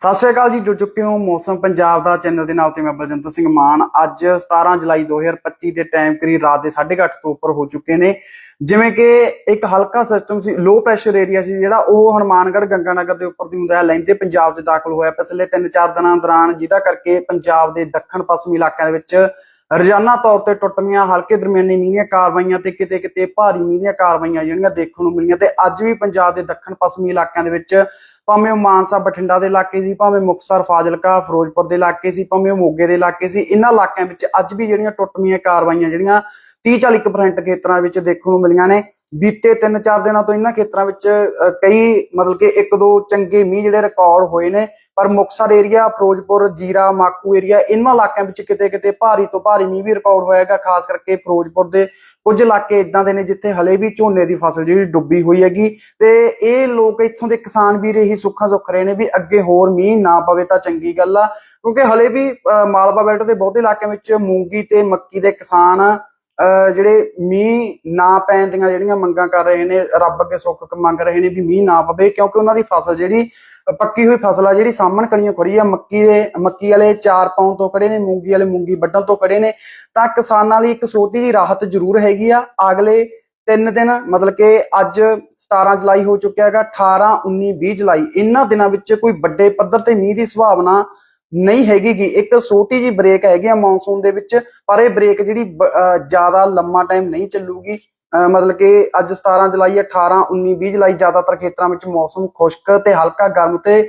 ਸਤਿ ਸ਼੍ਰੀ ਅਕਾਲ ਜੀ, ਜੁੜ ਚੁੱਕੇ ਹੋ ਮੌਸਮ ਪੰਜਾਬ ਦਾ ਚੈਨਲ ਦੇ ਨਾਲ ਤੇ ਮੈਂ ਬਲਜਿੰਦਰ ਸਿੰਘ ਮਾਨ। ਅੱਜ 17 ਜੁਲਾਈ 2025 ਦੇ ਟਾਈਮ ਕਰੀਬ ਰਾਤ ਦੇ 8:30 ਤੋਂ ਉੱਪਰ ਹੋ ਚੁੱਕੇ ਨੇ। ਜਿਵੇਂ ਕਿ ਇੱਕ ਹਲਕਾ ਸਿਸਟਮ ਸੀ ਲੋ ਪ੍ਰੈਸ਼ਰ ਏਰੀਆ ਸੀ ਜਿਹੜਾ, ਉਹ ਹਨੂਮਾਨਗੜ੍ਹ ਗੰਗਾਨਗਰ ਦੇ ਉੱਪਰ ਦੀ ਹੁੰਦਾ ਹੈ। ਲੈਂਦੇ ਪੰਜਾਬ 'ਚ ਦਾਖਲ ਹੋਇਆ ਪਿਛਲੇ 3-4 ਦਿਨਾਂ ਦੌਰਾਨ ਜਿਹਦਾ ਕਰਕੇ ਪੰਜਾਬ ਦੇ ਦੱਖਣ ਪੱਛਮੀ ਇਲਾਕਿਆਂ ਦੇ ਵਿੱਚ ਰੋਜ਼ਾਨਾ ਤੌਰ ਤੇ ਟੁੱਟਵੀਆਂ ਹਲਕੇ ਦਰਮਿਆਨੀ ਮੀਂਹ ਦੀਆਂ ਕਾਰਵਾਈਆਂ ਤੇ ਕਿਤੇ ਕਿਤੇ ਭਾਰੀ ਮੀਂਹ ਦੀਆਂ ਕਾਰਵਾਈਆਂ ਜਿਹੜੀਆਂ ਦੇਖਣ ਨੂੰ ਮਿਲੀਆਂ ਤੇ ਅੱਜ ਵੀ ਪੰਜਾਬ ਦੇ ਦੱਖਣ ਪੱਛਮੀ ਇਲਾਕਿਆਂ ਦੇ ਵਿੱਚ ਭਾਵੇਂ ਉਹ ਮਾਨਸਾ, ਬਠਿੰਡਾ ਦੇ ਇਲਾਕੇ ਸੀ, ਭਾਵੇਂ ਮੁਕਤਸਰ, ਫਾਜ਼ਿਲਕਾ, ਫਿਰੋਜ਼ਪੁਰ ਦੇ ਇਲਾਕੇ ਸੀ, ਭਾਵੇਂ ਉਹ ਮੋਗੇ ਦੇ ਇਲਾਕੇ ਸੀ ਇਹਨਾਂ ਇਲਾਕਿਆਂ ਵਿੱਚ ਅੱਜ ਵੀ ਜਿਹੜੀਆਂ ਟੁੱਟਵੀਆਂ ਕਾਰਵਾਈਆਂ ਜਿਹੜੀਆਂ 30-40% ਖੇਤਰਾਂ ਵਿੱਚ ਦੇਖਣ ਨੂੰ ਮਿਲੀਆਂ ਨੇ। ਬੀਤੇ 3-4 ਦਿਨਾਂ ਤੋਂ ਇਹਨਾਂ ਖੇਤਰਾਂ ਵਿੱਚ ਕਈ ਮਤਲਬ ਕਿ ਇੱਕ ਦੋ ਚੰਗੇ ਮੀਂਹ ਜਿਹੜੇ ਰਿਕਾਰਡ ਹੋਏ ਨੇ ਪਰ ਮੁਕਤਸਰ ਏਰੀਆ ਫਿਰੋਜ਼ਪੁਰ ਜੀਰਾ ਮਾਕੂ ਏਰੀਆ ਇਹਨਾਂ ਇਲਾਕਿਆਂ ਵਿੱਚ ਕਿਤੇ ਕਿਤੇ ਭਾਰੀ ਤੋਂ ਭਾਰੀ ਮੀਂਹ ਵੀ ਰਿਕਾਰਡ ਹੋਇਆਗਾ ਖਾਸ ਕਰਕੇ ਫਿਰੋਜ਼ਪੁਰ ਦੇ ਕੁਝ ਇਲਾਕੇ ਇਦਾਂ ਦੇ ਨੇ ਜਿੱਥੇ ਹਲੇ ਵੀ ਝੋਨੇ ਦੀ ਫਸਲ ਜਿਹੜੀ ਡੁੱਬੀ ਹੋਈ ਹੈਗੀ। ਤੇ ਇਹ ਲੋਕ ਇੱਥੋਂ ਦੇ ਕਿਸਾਨ ਵੀਰ ਇਹੀ ਸੁੱਖਾਂ ਸੁੱਖ ਰਹੇ ਨੇ ਵੀ ਅੱਗੇ ਹੋਰ ਮੀਂਹ ਨਾ ਪਵੇ ਤਾਂ ਚੰਗੀ ਗੱਲ ਆ। ਕਿਉਂਕਿ ਹਲੇ ਵੀ ਅ, ਮਾਲਵਾ ਬੈਲਟ ਦੇ ਬਹੁਤੇ ਇਲਾਕਿਆਂ ਵਿੱਚ ਮੂੰਗੀ ਤੇ ਮੱਕੀ ਦੇ ਕਿਸਾਨ ਜਿਹੜੇ ਮੀਂਹ ਨਾ ਪੈਣ ਦੀਆਂ ਜਿਹੜੀਆਂ ਮੰਗਾਂ ਕਰ ਰਹੇ ਨੇ, ਰੱਬ ਅੱਗੇ ਸੁੱਖ ਮੰਗ ਰਹੇ ਨੇ ਵੀ ਮੀਂਹ ਨਾ ਪਵੇ, ਕਿਉਂਕਿ ਉਹਨਾਂ ਦੀ ਫਸਲ ਜਿਹੜੀ, ਪੱਕੀ ਹੋਈ ਫਸਲ ਆ, ਜਿਹੜੀ ਸਾਹਮਣ ਕਣੀਆਂ ਖੜੀ ਆ, ਮੱਕੀ ਦੇ, ਮੱਕੀ ਵਾਲੇ 4 ਪਾਉਣ ਤੋਂ ਖੜੇ ਨੇ, ਮੂੰਗੀ ਵਾਲੇ ਮੂੰਗੀ ਵੱਢਣ ਤੋਂ ਖੜੇ ਨੇ, ਤਾਂ ਕਿਸਾਨਾਂ ਲਈ ਇੱਕ ਛੋਟੀ ਜਿਹੀ ਰਾਹਤ ਜ਼ਰੂਰ ਹੈਗੀ ਆ। ਅਗਲੇ ਤਿੰਨ ਦਿਨ, ਮਤਲਬ ਕਿ ਅੱਜ 17 ਜੁਲਾਈ ਹੋ ਚੁੱਕਿਆ ਹੈਗਾ 18 19 20 ਜੁਲਾਈ, ਇਹਨਾਂ ਦਿਨਾਂ ਵਿੱਚ ਕੋਈ ਵੱਡੇ ਪੱਧਰ ਤੇ ਮੀਂਹ ਦੀ ਸੰਭਾਵਨਾ ਨਹੀਂ ਹੈਗੀ ਗੀ। ਇੱਕ ਛੋਟੀ ਜੀ ਬ੍ਰੇਕ ਹੈਗੀ ਆ ਮੌਨਸੂਨ ਦੇ ਵਿੱਚ, ਪਰ ਇਹ ਬ੍ਰੇਕ ਜਿਹੜੀ ਜ਼ਿਆਦਾ ਲੰਮਾ ਟਾਈਮ ਨਹੀਂ ਚੱਲੂਗੀ। ਅਹ ਮਤਲਬ ਕਿ ਅੱਜ 17 ਜੁਲਾਈ 18 19 20 ਜੁਲਾਈ ਜ਼ਿਆਦਾਤਰ ਖੇਤਰਾਂ ਵਿੱਚ ਮੌਸਮ ਖੁਸ਼ਕ ਤੇ ਹਲਕਾ ਗਰਮ ਤੇ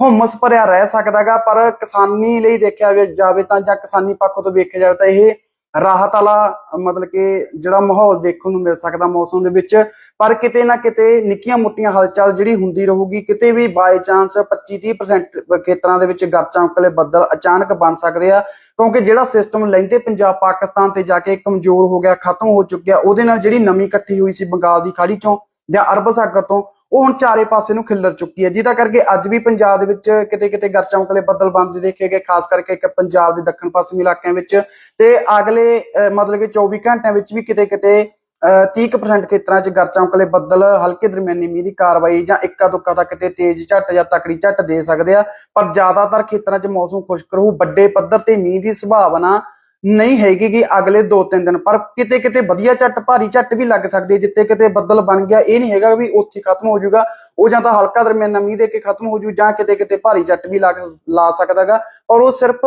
ਹੁਮਸ ਭਰਿਆ ਰਹਿ ਸਕਦਾਗਾ ਪਰ ਕਿਸਾਨੀ ਲਈ ਦੇਖਿਆ ਜਾਵੇ ਤਾਂ ਜਾਂ ਕਿਸਾਨੀ ਪੱਖ ਤੋਂ ਵੇਖਿਆ ਜਾਵੇ ਤਾਂ ਇਹ ਰਾਹਤ ਵਾਲਾ, ਮਤਲਬ ਕਿ ਜਿਹੜਾ ਮਾਹੌਲ ਦੇਖਣ ਨੂੰ ਮਿਲ ਸਕਦਾ ਮੌਸਮ ਦੇ ਵਿੱਚ, ਪਰ ਕਿਤੇ ਨਾ ਕਿਤੇ ਨਿੱਕੀਆਂ ਮੋਟੀਆਂ ਹਲਚਲ ਜਿਹੜੀ ਹੁੰਦੀ ਰਹੂਗੀ, ਕਿਤੇ ਵੀ ਬਾਈ ਚਾਂਸ 25-30% ਖੇਤਰਾਂ ਦੇ ਵਿੱਚ ਗਰ ਚਮਕਲੇ ਬੱਦਲ ਅਚਾਨਕ ਬਣ ਸਕਦੇ ਆ, ਕਿਉਂਕਿ ਜਿਹੜਾ ਸਿਸਟਮ ਲੈਂਦੇ ਪੰਜਾਬ, ਪਾਕਿਸਤਾਨ ਤੇ ਜਾ ਕੇ ਕਮਜ਼ੋਰ ਹੋ ਗਿਆ, ਖਤਮ ਹੋ ਚੁੱਕਿਆ, ਉਹਦੇ ਨਾਲ ਜਿਹੜੀ ਨਮੀ ਇਕੱਠੀ ਹੋਈ ਸੀ ਬੰਗਾਲ ਦੀ ਖਾੜੀ ਚੋਂ ਜਾਂ ਅਰਬ ਸਾਗਰ ਤੋਂ ਉਹ ਹੁਣ ਚਾਰੇ ਪਾਸੇ ਨੂੰ ਖਿੱਲਰ ਚੁੱਕੀ ਹੈ। ਜਿਹਦਾ ਕਰਕੇ ਅੱਜ ਵੀ ਪੰਜਾਬ ਦੇ ਵਿੱਚ ਕਿਤੇ ਕਿਤੇ ਗਰ ਚਮਕਲੇ ਬੱਦਲ ਬਣਦੇ ਦੇਖੇ ਗਏ ਖਾਸ ਕਰਕੇ ਇੱਕ ਪੰਜਾਬ ਦੇ ਦੱਖਣ ਪੱਛਮੀ ਇਲਾਕਿਆਂ ਵਿੱਚ। ਤੇ ਅਗਲੇ ਮਤਲਬ ਕਿ 24 ਘੰਟਿਆਂ ਵਿੱਚ ਵੀ ਕਿਤੇ ਕਿਤੇ ਅਹ, 30% ਖੇਤਰਾਂ 'ਚ ਗਰ ਚਮਕਲੇ ਬੱਦਲ ਹਲਕੇ ਦਰਮਿਆਨੀ ਮੀਂਹ ਦੀ ਕਾਰਵਾਈ ਜਾਂ ਇੱਕਾ ਦੁੱਕਾ ਤਾਂ ਕਿਤੇ ਤੇਜ਼ ਝੱਟ ਜਾਂ ਤਕੜੀ ਝੱਟ ਦੇ ਸਕਦੇ ਆ। ਪਰ ਜ਼ਿਆਦਾਤਰ ਖੇਤਰਾਂ 'ਚ ਮੌਸਮ ਖੁਸ਼ਕ ਰਹੂ ਵੱਡੇ ਪੱਧਰ ਤੇ ਮੀਂਹ ਦੀ ਸੰਭਾਵਨਾ ਨਹੀਂ ਹੈਗੀ ਕਿ ਅਗਲੇ 2-3 ਦਿਨ, ਪਰ ਕਿਤੇ ਕਿਤੇ ਵਧੀਆ ਝੱਟ ਭਾਰੀ ਝੱਟ ਵੀ ਲੱਗ ਸਕਦੀ ਹੈ ਜਿੱਤੇ ਕਿਤੇ ਬੱਦਲ ਬਣ ਗਿਆ, ਇਹ ਨਹੀਂ ਹੈਗਾ ਵੀ ਉੱਥੇ ਖਤਮ ਹੋ ਜਾਊਗਾ, ਉਹ ਜਾਂ ਤਾਂ ਹਲਕਾ ਦਰਮਿਆਨਾ ਮੀਂਹ ਦੇ ਕੇ ਖਤਮ ਹੋ ਜੂ ਜਾਂ ਕਿਤੇ ਕਿਤੇ ਭਾਰੀ ਝੱਟ ਵੀ ਲੱਗ, ਲਾ ਸਕਦਾਗਾ, ਔਰ ਉਹ ਸਿਰਫ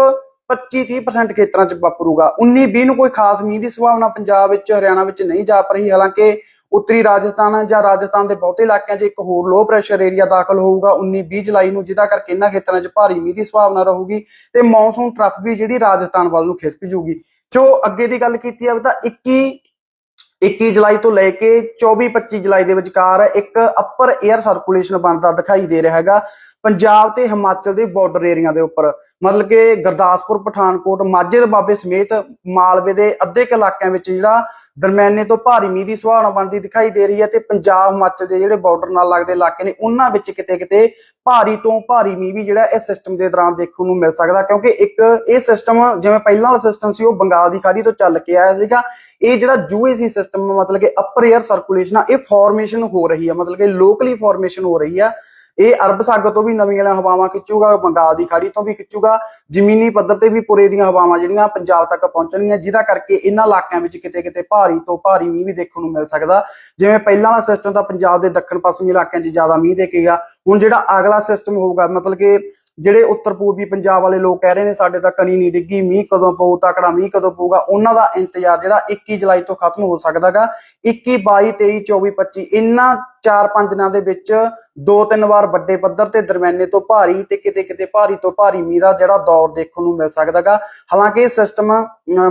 25-30% ਖੇਤਰਾਂ 'ਚ ਵਾਪਰੂਗਾ। 19-20 ਨੂੰ ਕੋਈ ਖਾਸ ਮੀਂਹ ਦੀ ਸੰਭਾਵਨਾ ਪੰਜਾਬ ਵਿੱਚ, ਹਰਿਆਣਾ ਵਿੱਚ ਨਹੀਂ ਜਾਪ ਰਹੀ ਹਾਲਾਂਕਿ ਉੱਤਰੀ ਰਾਜਸਥਾਨ ਜਾਂ ਰਾਜਸਥਾਨ ਦੇ ਬਹੁਤੇ ਇਲਾਕਿਆਂ 'ਚ ਇੱਕ ਹੋਰ ਲੋ ਪ੍ਰੈਸ਼ਰ ਏਰੀਆ ਦਾਖਲ ਹੋਊਗਾ। 19-20 ਜੁਲਾਈ ਨੂੰ ਜਿਹਦਾ ਕਰਕੇ ਇਹਨਾਂ ਖੇਤਰਾਂ 'ਚ ਭਾਰੀ ਮੀਂਹ ਦੀ ਸੰਭਾਵਨਾ ਰਹੂਗੀ ਤੇ ਮੌਨਸੂਨ ਟਰਫ ਵੀ ਜਿਹੜੀ ਰਾਜਸਥਾਨ ਵੱਲ ਨੂੰ ਖਿਸਕ ਜੂਗੀ। ਸੋ ਅੱਗੇ ਦੀ ਗੱਲ ਕੀਤੀ ਜਾਵੇ ਤਾਂ 21 21 ਜੁਲਾਈ ਤੋਂ ਲੈ ਕੇ 24-25 ਜੁਲਾਈ ਦੇ ਵਿਚਕਾਰ ਇੱਕ ਅਪਰ 에ਅਰ ਸਰਕੂਲੇਸ਼ਨ ਬਣਦਾ ਦਿਖਾਈ ਦੇ ਰਿਹਾ ਹੈਗਾ। ਪੰਜਾਬ ਤੇ ਹਿਮਾਚਲ ਦੇ ਬਾਰਡਰ ਏਰੀਆ ਦੇ ਉੱਪਰ। ਮਤਲਬ ਕਿ ਗੁਰਦਾਸਪੁਰ, ਪਠਾਨਕੋਟ, ਮਾਝੇ ਦੇ ਬਾਬੇ ਸਮੇਤ ਮਾਲਵੇ ਦੇ ਅੱਧੇ ਕੁ ਇਲਾਕਿਆਂ ਵਿੱਚ ਜਿਹੜਾ ਦਰਮਿਆਨੇ ਤੋਂ ਭਾਰੀ ਮੀਂਹ ਦੀ ਸੰਭਾਵਨਾ ਬਣਦੀ ਦਿਖਾਈ ਦੇ ਰਹੀ ਹੈ ਤੇ ਪੰਜਾਬ, ਹਿਮਾਚਲ ਦੇ ਜਿਹੜੇ ਬਾਰਡਰ ਨਾਲ ਲੱਗਦੇ ਇਲਾਕੇ ਨੇ, ਉਹਨਾਂ ਵਿੱਚ ਕਿਤੇ ਕਿਤੇ ਭਾਰੀ ਤੋਂ ਭਾਰੀ ਮੀਂਹ ਵੀ ਜਿਹੜਾ ਇਸ ਸਿਸਟਮ ਦੇ ਦੌਰਾਨ ਦੇਖਣ ਨੂੰ ਮਿਲ ਸਕਦਾ ਕਿਉਂਕਿ ਇੱਕ ਇਹ ਸਿਸਟਮ ਜਿਵੇਂ ਪਹਿਲਾਂ ਵਾਲਾ ਸਿਸਟਮ ਸੀ, ਉਹ ਬੰਗਾਲ ਦੀ ਖਾੜੀ ਤੋਂ ਚੱਲ ਕੇ ਆਇਆ ਸੀਗਾ। ਇਹ ਜਿਹੜਾ ਯੂਏਸੀ ਸਿਸਟਮ ਮਤਲਬ ਕਿ ਅਪਰ 에ਅਰ ਸਰਕੂਲੇਸ਼ਨ ਆ, ਇਹ ਫਾਰਮੇਸ਼ਨ ਹੋ ਰਹੀ ਆ, ਮਤਲਬ ਕਿ ਲੋਕਲੀ ਫਾਰਮੇਸ਼ਨ ਹੋ ਰਹੀ ਆ। ਇਹ ਅਰਬ ਸਾਗਰ ਤੋਂ ਵੀ ਨਵੀਆਂ ਹਵਾਵਾਂ ਖਿੱਚੂਗਾ, ਬੰਗਾਲ ਦੀ ਖਾੜੀ ਤੋਂ ਵੀ ਖਿੱਚੂਗਾ, ਜ਼ਮੀਨੀ ਪੱਧਰ ਤੇ ਵੀ ਪੁਰੇ ਦੀਆਂ ਹਵਾਵਾਂ ਜਿਹੜੀਆਂ ਪੰਜਾਬ ਤੱਕ ਪਹੁੰਚਣਗੀਆਂ, ਜਿਹਦਾ ਕਰਕੇ ਇਹਨਾਂ ਇਲਾਕਿਆਂ ਵਿੱਚ ਕਿਤੇ ਕਿਤੇ ਭਾਰੀ ਤੋਂ ਭਾਰੀ ਮੀਂਹ ਵੀ ਦੇਖਣ ਨੂੰ ਮਿਲ ਸਕਦਾ। ਜਿਵੇਂ ਪਹਿਲਾਂ ਵਾਲਾ ਸਿਸਟਮ ਤਾਂ ਪੰਜਾਬ ਦੇ ਦੱਖਣ ਪੱਛਮੀ ਇਲਾਕਿਆਂ 'ਚ ਜ਼ਿਆਦਾ ਮੀਂਹ ਦੇਖੇਗਾ, ਹੁਣ ਜਿਹੜਾ ਅਗਲਾ ਸਿਸਟਮ ਹੋਊਗਾ, ਮਤਲਬ ਕਿ ਜਿਹੜੇ ਉੱਤਰ ਪੂਰਬੀ ਪੰਜਾਬ ਵਾਲੇ ਲੋਕ ਕਹਿ ਰਹੇ ਨੇ, ਸਾਡੇ ਤਾਂ ਕਣੀ ਨਹੀਂ ਡਿੱਗੀ, ਮੀਂਹ ਕਦੋਂ ਪਊ, ਤਕੜਾ ਮੀਂਹ ਕਦੋਂ ਪਊਗਾ, ਉਹਨਾਂ ਦਾ ਇੰਤਜ਼ਾਰ ਜਿਹੜਾ 21 ਜੁਲਾਈ ਤੋਂ ਖਤਮ ਹੋ ਸਕਦਾਗਾ 21 22 23 24 25 ਇਹਨਾਂ 4-5 ਦਿਨਾਂ ਦੇ ਵਿੱਚ ਦੋ ਤਿੰਨ ਵਾਰ ਵੱਡੇ ਪੱਧਰ ਤੇ ਦਰਮਿਆਨੇ ਤੋਂ ਭਾਰੀ ਤੇ ਕਿਤੇ ਕਿਤੇ ਭਾਰੀ ਤੋਂ ਭਾਰੀ ਮੀਂਹ ਦਾ ਜਿਹੜਾ ਦੌਰ ਦੇਖਣ ਨੂੰ ਮਿਲ ਸਕਦਾਗਾ। ਹਾਲਾਂਕਿ ਇਹ ਸਿਸਟਮ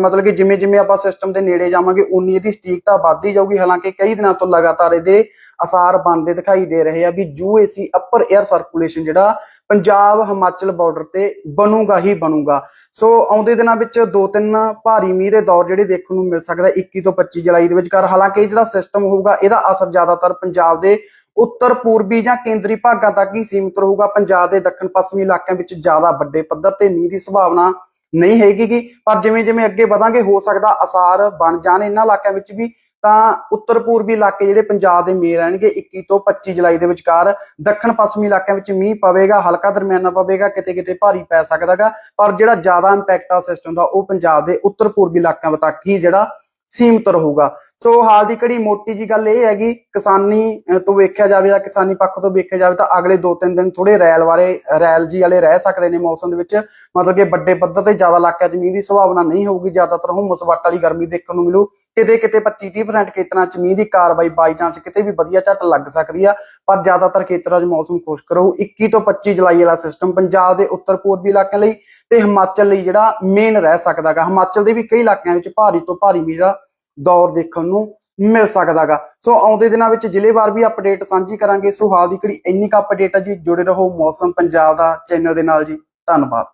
ਮਤਲਬ ਕਿ ਜਿਵੇਂ ਜਿਵੇਂ ਆਪਾਂ ਸਿਸਟਮ ਦੇ ਨੇੜੇ ਜਾਵਾਂਗੇ, ਉਨੀ ਇਹਦੀ ਸਟੀਕਤਾ ਵੱਧਦੀ ਜਾਊਗੀ। ਹਾਲਾਂਕਿ ਕਈ ਦਿਨਾਂ ਤੋਂ ਲਗਾਤਾਰ ਇਹਦੇ ਅਸਾਰ ਬਣਦੇ ਦਿਖਾਈ ਦੇ ਰਹੇ ਆ ਵੀ ਯੂਏਸੀ ਅਪਰ 에ਅਰ ਸਰਕੂਲੇਸ਼ਨ ਜਿਹੜਾ ਪੰਜਾਬ ਹਿਮਾਚਲ ਬਾਰਡਰ ਤੇ ਬਣੂਗਾ ਹੀ ਬਣੂਗਾ। ਸੋ ਆਉਂਦੇ ਦਿਨਾਂ ਵਿੱਚ ਦੋ ਤਿੰਨ ਭਾਰੀ ਮੀਂਹ ਦੇ ਦੌਰ ਜਿਹੜੇ ਦੇਖਣ ਨੂੰ ਮਿਲ ਸਕਦਾ 21 ਤੋਂ 25 ਜੁਲਾਈ ਦੇ ਵਿਚਕਾਰ। ਹਾਲਾਂਕਿ ਇਹ ਜਿਹੜਾ ਸਿਸਟਮ ਹੋਊਗਾ, ਇਹਦਾ ਅਸਰ ਜ਼ਿਆਦਾਤਰ ਪੰਜਾਬ ਦੇ ਉੱਤਰ ਪੂਰਬੀ ਜਾਂ ਕੇਂਦਰੀ ਭਾਗਾਂ ਤੱਕ ਹੀ ਸੀਮਿਤ ਰਹੂਗਾ। ਪੰਜਾਬ ਦੇ ਦੱਖਣ ਪੱਛਮੀ ਇਲਾਕਿਆਂ ਵਿੱਚ ਜ਼ਿਆਦਾ ਵੱਡੇ ਪੱਧਰ ਤੇ ਮੀਂਹ ਦੀ ਸੰਭਾਵਨਾ ਨਹੀਂ ਹੈਗੀ ਪਰ ਜਿਵੇਂ ਜਿਵੇਂ ਅੱਗੇ ਵਧਾਂਗੇ, ਹੋ ਸਕਦਾ ਅਸਾਰ ਬਣ ਜਾਣ ਇਹਨਾਂ ਇਲਾਕਿਆਂ ਵਿੱਚ ਵੀ। ਤਾਂ ਉੱਤਰ ਪੂਰਬੀ ਇਲਾਕੇ ਜਿਹੜੇ ਪੰਜਾਬ ਦੇ ਮੇਰ ਰਹਿਣਗੇ 21 ਤੋਂ 25 ਜੁਲਾਈ ਦੇ ਵਿਚਕਾਰ ਦੱਖਣ ਪੱਛਮੀ ਇਲਾਕਿਆਂ ਵਿੱਚ ਮੀਂਹ ਪਵੇਗਾ, ਹਲਕਾ ਦਰਮਿਆਨਾ ਪਵੇਗਾ ਕਿਤੇ ਕਿਤੇ ਭਾਰੀ ਪੈ ਸਕਦਾਗਾ। ਪਰ ਜਿਹੜਾ ਜ਼ਿਆਦਾ ਇੰਪੈਕਟ ਆ ਸਿਸਟਮ ਦਾ, ਉਹ ਪੰਜਾਬ ਦੇ ਉੱਤਰ ਪੂਰਬੀ ਇਲਾਕਿਆਂ ਤੱਕ ਹੀ ਜਿਹੜਾ ਸੀਮਤ ਰਹੂਗਾ। ਸੋ ਹਾਲ ਦੀ ਘੜੀ ਮੋਟੀ ਜੀ ਗੱਲ ਇਹ ਹੈਗੀ, ਕਿਸਾਨੀ ਤੋਂ ਵੇਖਿਆ ਜਾਵੇ ਜਾਂ ਕਿਸਾਨੀ ਪੱਖ ਤੋਂ ਵੇਖਿਆ ਜਾਵੇ ਤਾਂ ਅਗਲੇ 2-3 ਦਿਨ ਥੋੜੇ ਰੈਲ ਵਾਲੇ, ਰੈਲ ਜੀ ਵਾਲੇ ਰਹਿ ਸਕਦੇ ਨੇ ਮੌਸਮ ਦੇ ਵਿੱਚ। ਮਤਲਬ ਕਿ ਵੱਡੇ ਪੱਧਰ ਤੇ ਜ਼ਿਆਦਾ ਇਲਾਕਿਆਂ 'ਚ ਮੀਂਹ ਦੀ ਸੰਭਾਵਨਾ ਨਹੀਂ ਹੋਊਗੀ, ਜ਼ਿਆਦਾਤਰ ਹੁਮਸ ਵੱਟ ਵਾਲੀ ਗਰਮੀ ਦੇਖਣ ਨੂੰ ਮਿਲੂ। ਕਿਤੇ ਕਿਤੇ 25-30% ਖੇਤਰਾਂ 'ਚ ਮੀਂਹ ਦੀ ਕਾਰਵਾਈ ਬਾਈ ਚਾਂਸ ਕਿਤੇ ਵੀ ਵਧੀਆ ਝੱਟ ਲੱਗ ਸਕਦੀ ਆ, ਪਰ ਜ਼ਿਆਦਾਤਰ ਖੇਤਰਾਂ 'ਚ ਮੌਸਮ ਖੁਸ਼ਕ ਰਹੂ। 21 ਤੋਂ 25 ਜੁਲਾਈ ਵਾਲਾ ਸਿਸਟਮ ਪੰਜਾਬ ਦੇ ਉੱਤਰ ਪੂਰਬੀ ਇਲਾਕਿਆਂ ਲਈ ਤੇ ਹਿਮਾਚਲ ਲਈ ਜਿਹੜਾ ਮੇਨ ਰਹਿ ਸਕਦਾਗਾ। ਹਿਮਾਚਲ ਦੇ ਵੀ ਕਈ ਇਲਾਕਿਆਂ ਵਿੱਚ ਭਾਰੀ ਤੋਂ ਭਾਰੀ ਮੀਂਹ ਦਾ ਦੌਰ ਦੇਖਣ ਨੂੰ ਮਿਲ ਸਕਦਾਗਾ। ਸੋ ਆਉਂਦੇ ਦਿਨਾਂ ਵਿੱਚ ਜ਼ਿਲ੍ਹੇਵਾਰ ਵੀ ਅਪਡੇਟ ਸਾਂਝੀ ਕਰਾਂਗੇ। ਸੋ ਹਾਲ ਦੀ ਘੜੀ ਇੰਨੀ ਕੁ ਅਪਡੇਟ ਆ ਜੀ। ਜੁੜੇ ਰਹੋ ਮੌਸਮ ਪੰਜਾਬ ਦਾ ਚੈਨਲ ਦੇ ਨਾਲ ਜੀ। ਧੰਨਵਾਦ।